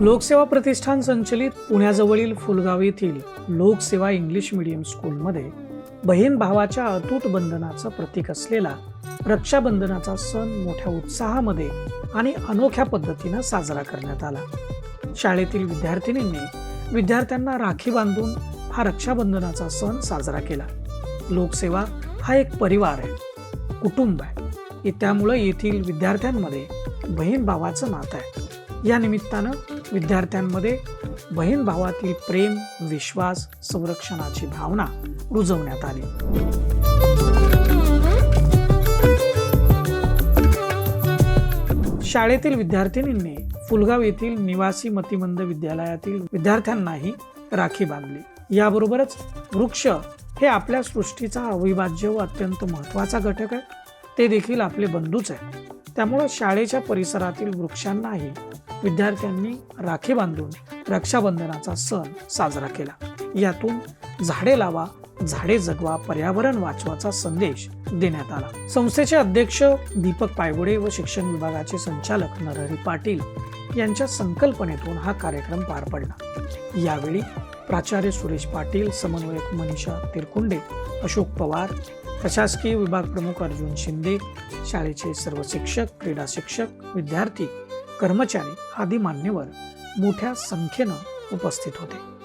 लोकसेवा प्रतिष्ठान संचलित पुण्याजवळील फुलगाव येथील लोकसेवा इंग्लिश मीडियम स्कूलमध्ये बहीण भावाच्या अतूट बंधनाचं प्रतीक असलेला रक्षाबंधनाचा सण मोठ्या उत्साहामध्ये आणि अनोख्या पद्धतीनं साजरा करण्यात आला. शाळेतील विद्यार्थिनींनी विद्यार्थ्यांना राखी बांधून हा रक्षाबंधनाचा सण साजरा केला. लोकसेवा हा एक परिवार आहे कुटुंब आहे. त्यामुळं येथील विद्यार्थ्यांमध्ये बहीण भावाचं नातं आहे. या निमित्तानं विद्यार्थ्यांमध्ये बहीण भावातील प्रेम विश्वास संरक्षणाची भावना रुजवण्यात आली. शाळेतील विद्यार्थिनींनी फुलगाव येथील निवासी मतिमंद विद्यालयातील विद्यार्थ्यांनाही राखी बांधली. याबरोबरच वृक्ष हे आपल्या सृष्टीचा अविभाज्य व अत्यंत महत्त्वाचा घटक आहे. ते देखील आपले बंधूच आहे त्यामुळे शाळेच्या परिसरातील वृक्षांनाही विद्यार्थ्यांनी राखी बांधून रक्षाबंधनाचा सण साजरा केला. यातून झाडे लावा झाडे जगवा पर्यावरण वाचवाचा संदेश देण्यात आला. संस्थेचे अध्यक्ष दीपक पायगुडे व शिक्षण विभागाचे संचालक नरहरी पाटील यांच्या संकल्पनेतून हा कार्यक्रम पार पडला. यावेळी प्राचार्य सुरेश पाटील समन्वयक मनीषा तिरकुंडे अशोक पवार प्रशासकीय विभाग प्रमुख अर्जुन शिंदे शाळेचे सर्व शिक्षक क्रीडा शिक्षक विद्यार्थी कर्मचारी आदी मान्यवर मोठ्या संख्येनं उपस्थित होते.